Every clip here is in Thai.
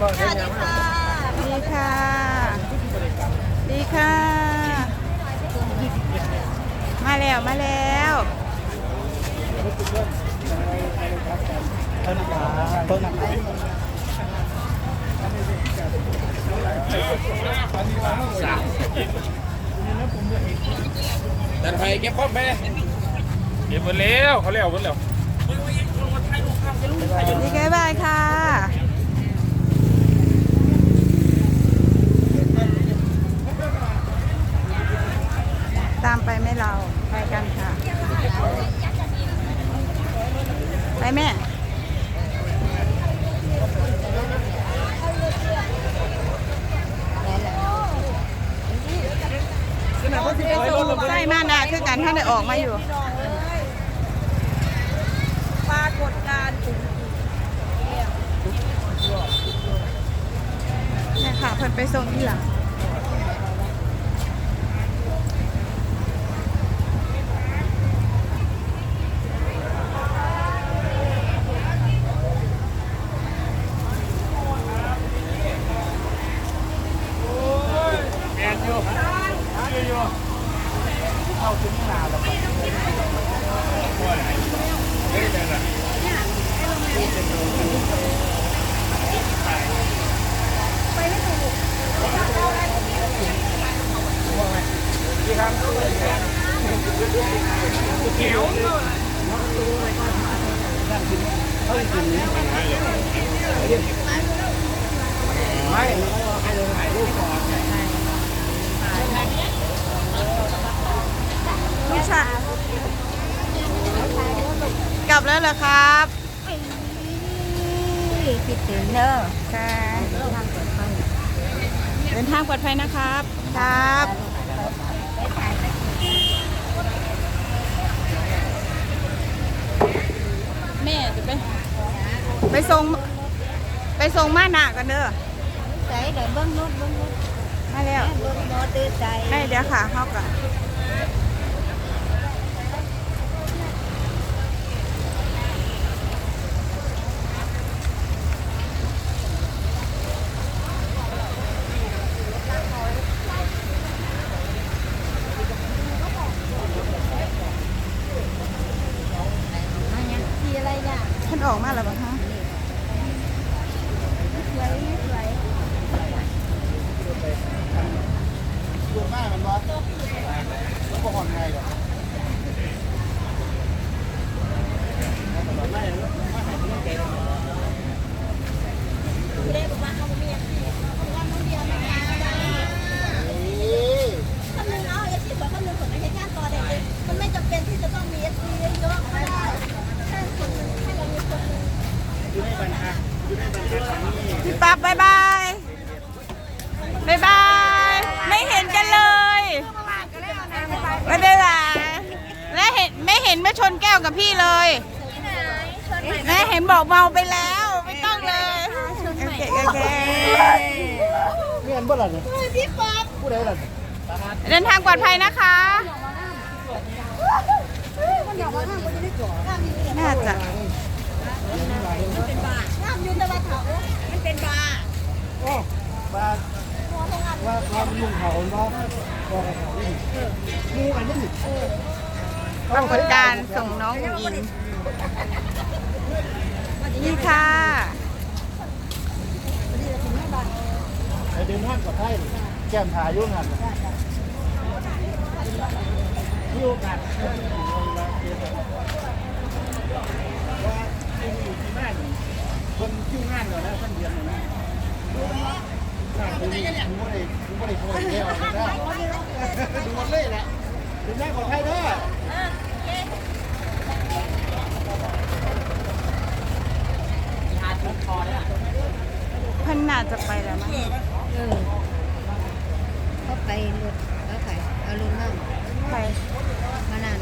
สวัสดีค่ะดีค่ะ ดีค่ะ มาแล้วมาแล้วต้นขาต้นขาแต่ไทยเก็บครบไหมเก็บหมดแล้วเขาเลี้ยวหมดแล้วดีแค่บายค่ะ ตามไปไหม่ เราไปกันค่ะ ไปแม่ใช่มานาคือกันถ้าได้ออกมาอยู่ปรากฏการณ์เนี่ยค่ะเพิ่นไปส่งที่หลัง แมนอยู่อยู่อยู่เข้าถึงนานแล้วว่าไหนเฮ้ยนั่นน่ะ ไม่ให้ลงถ่ายรูปก่อนลูกชายกลับแล้วเหรอครับคิดถึงเนอะค่ะเดินทางปลอดภัยนะครับ ครับแม่จะไปไปส่งไปส่งมาหนากันเด้อ ใจเดี๋ยวเบิ้งนู้นเบิ้งนู้นมาแล้วเบิ้งโนตื้อใจให้เดี๋ยวค่ะเข้ากัน ทีอะไรเนี่ย ท่านออกมาแล้วปะฮะ สวยสวย ตัวมากมันวะแล้วก็ห่อนไงหรอไม่แล้วไม่หายไม่แก่ เรียกว่าเขาเมียว่าน้องเดียวนะคะคำนึงเอาเอฟซีสวยคำนึงสวยไม่ใช่แค่ตั วเด็กมันไม่จำเป็นที่จะต้องมีเอฟซีเยอะๆก็ได้แค่คนนึงให้เรามีคนนึงอยู่ในปัญหาอยู่ในปัญหาทางนี้พี่ปั๊บบายบายบายบาย ไม่เห็นกันเลย ไม่ได้หลาและเห็นไม่เห็นไม่ชนแก้วกับพี่เลยแม่เห็นบอกเมาไปแล้ว ไม่ต้องเลยโอเคโอเคเรียนบ่ล่ะเนี่ยพี่ป๊อปผู้ใดล่ะเดินทางปลอดภัยนะคะน่าจะเป็นบาห้ามยืนตะวันเถามันเป็นบาโอ้บา ว่าความลุงเขาเนาะบอกเขาดิมูอันนี้ปรากฏการณ์ส่งน้องอุ๋งอิงนี่ค่ะไอเดินห้างกับไทยแก้มทายยุ่งหันมีโอกาสว่าที่นี่ที่บ้านคนคิวงานเหรอนะท่านเรียนนะ่ไหนดูหมดเลยแหละดูหน้ของไทยด้วยพันนาจะไปแล้วมั้งเออเขาไปรถแล้วไปเอารถนั่งไปมานั่น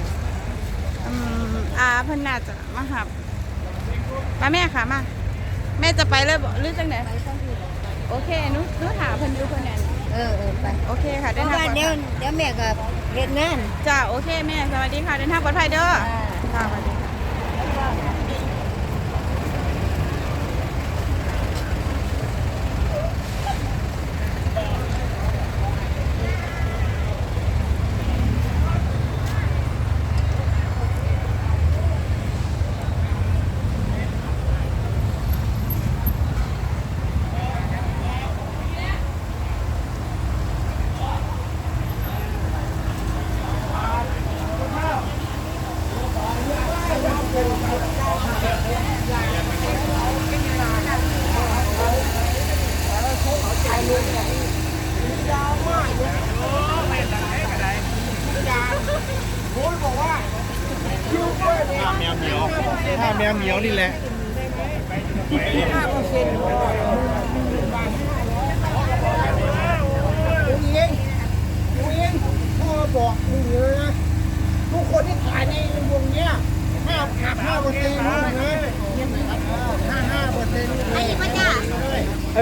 อืมอาพันนาจะมาหับมาแม่ค่ะมา แม่จะไปเลยหรือจังไหนไปต้องดู โอเคหนุนุหาเพันอยูเพันแนนเออเออไปโอเคค่ะเพเดินราะทางว่าปลอดเดี๋ยวภัยเดี๋ยวแม่กับเรียนงานจ้าโอเคแม่สวัสดีค่ะเดินทางปลอดภัยเด้ออ่า ค่ะสวัสดีค่ะ เหมียว ถ้าแมวเหมียวนี่แหละดูเองดูเองพ่อบอกมึงเลยนะทุกคนที่ถ่ายในวงเนี้ยห้าหักห้าเปอร์เซ็นต์รู้ไหมห้าห้าเปอร์เซ็นต์ ไอ้ยี่ป้าจ้า เ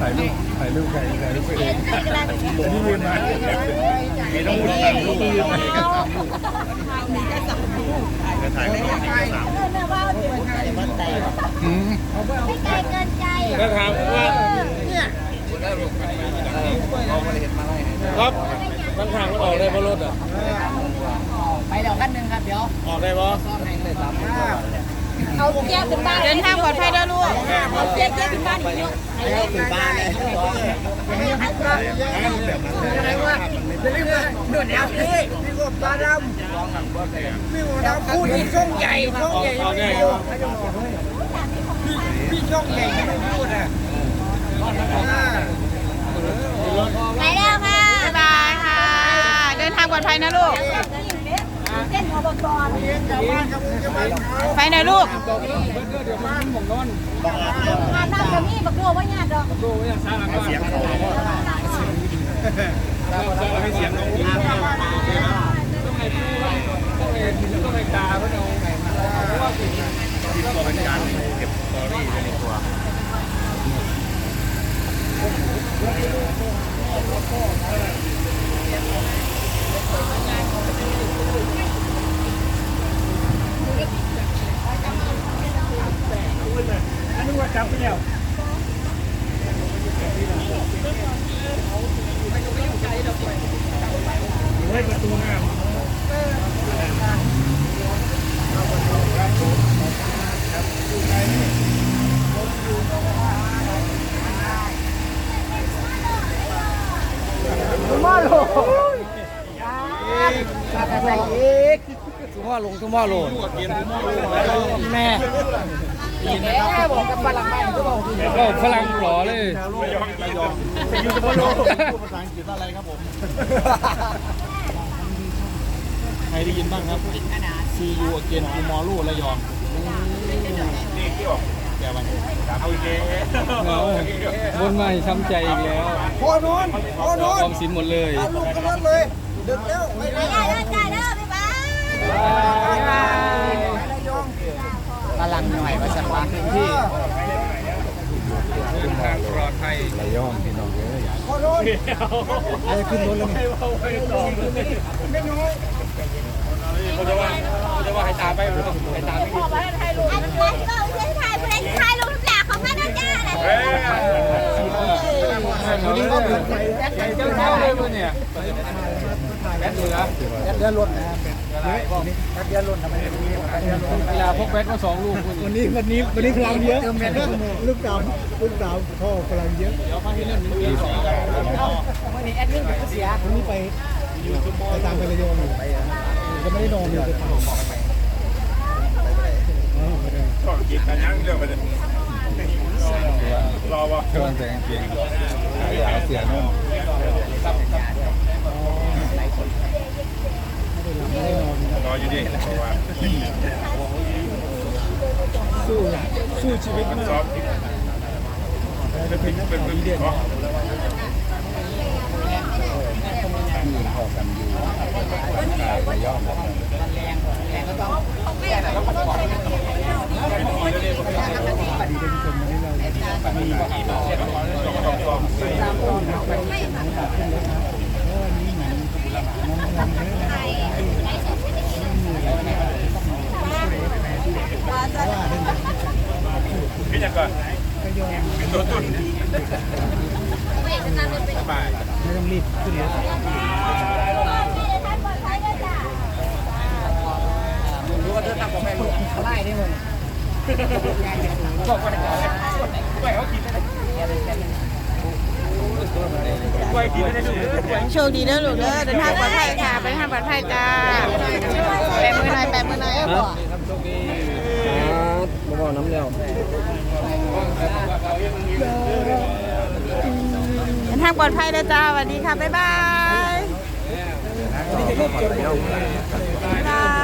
ถ่ายรูปถ่ายรูปใครถ่ายรูปตัวเองใครก็ได้นี่ยืนมาไมีน้องมุดถ่ายรูปถ่ายไม่ได้เออแม่ว่าไม่ไกลเกินใจถ้าถามว่าครับบางทางมันออกได้เพราะรถอะไปเดี๋ยวขั้นหนึ่งครับเดี๋ยว ออกได้ปะเอา เจี๊ยบขึ้นบ้านเดินทางปลอดภัยเด้อลูกเอาเจี๊ยบเจี๊ยบขึ้นบ้านอีกเยอะให้ถึงบ้านเลยอะไรวะจะเรียกว่าหนุนเอาพี่พี่กบตาดำพี่กบตาพูดที่ช่องใหญ่ช่องใหญ่ยังไม่พูดพี่พี่ช่องใหญ่ยังไม่พูดอะไปแล้วค่ะ บ๊ายบายค่ะ เดินทางปลอดภัยนะลูก่นอบตไปไหนลูกงานนั่งกับนี่บักโลว่ายากดอกเสียงให้เสียงน้องต้องให้ผู้ต้องให้ตาเพื่อนเอา ลงแม่แม่บอกกับฝรั่งบ้านก็บอกก็ฝรั่งหล่อเลยอยู่ทุกพ่อลงภาษาอังกฤษอะไรครับผม ใครได้ยินบ้างครับ See you again tomorrow ระยองแกวันเอาอีกแล้ววนใหม่ช้ำใจอีกแล้วพอนอนพอนอนออมสินหมดเลยเอาลงกันรถเลยดึกแล้วไม่ไปได้ได้ กำลังหน่อยว่าสักวันที่ทางปอดภัยระยองพี่น้องเยอะอย่างไอ้ขึ้นรถแล้วนี่ไม่น้อยเขาจะว่าจะว่าให้ตาไปหรือเปล่าให้ตามไปขอไปให้ลูกอันนี้ก็ไม่ใช่ถ่ายผู้ใดถ่าลูกหรือเปล่าเขาไม่ต้องจ้าอะยนี่ก็เหมืนแก๊เจ้าเเลยมั้เนี่ยแก๊สเหลือแก๊เลือดรถนะครับ เดือนรถทำไมเดือนรถเวลาพกแบทมาสองลูกคุณวันนี้วันนี้วันนี้พลังเยอะลูกสาวลูกสาวพ่อพลังเยอะเดี๋ยวมาให้เล่นหนึ่งปีสองวันนี้แอดมินเสียวันนี้ไปไปตามไประยองอยู่จะไม่ได้นอนอยู่จะทำช่องกินกันยังเรื่องไปเลยรอวะเครื่องแต่งเกงขายาวเสียนุ่มรออ ด็เพราะว่าสู้นะสู้ชีวิตมันซ้อเป็นเป็นเป็นเป็นเด็กยืนพอมกันอยู่รอยะมันแรงแรงก็ต้องแรงแต่ต้องปฏิบัติไม่ ขึ้นรถพี่ท่านปลอดภัยด้วยจ้ะรู้ว่าเธอทำกับแม่ลูกเขาไล่ได้หมดบอกว่าไปเขากินได้กล้วยกินได้ด้วยโชคดีเด้อลูกเด้อเดินทางปลอดภัยค่ะไปทางปลอดภัยจ้าแปะมือหน่อยแปะมือหน่อยเออบอกมา บอน้ำเลี้วเดินทางปลอดภัยเด้อจ้าสวัสดีค่ะ บ๊ายบาย บาย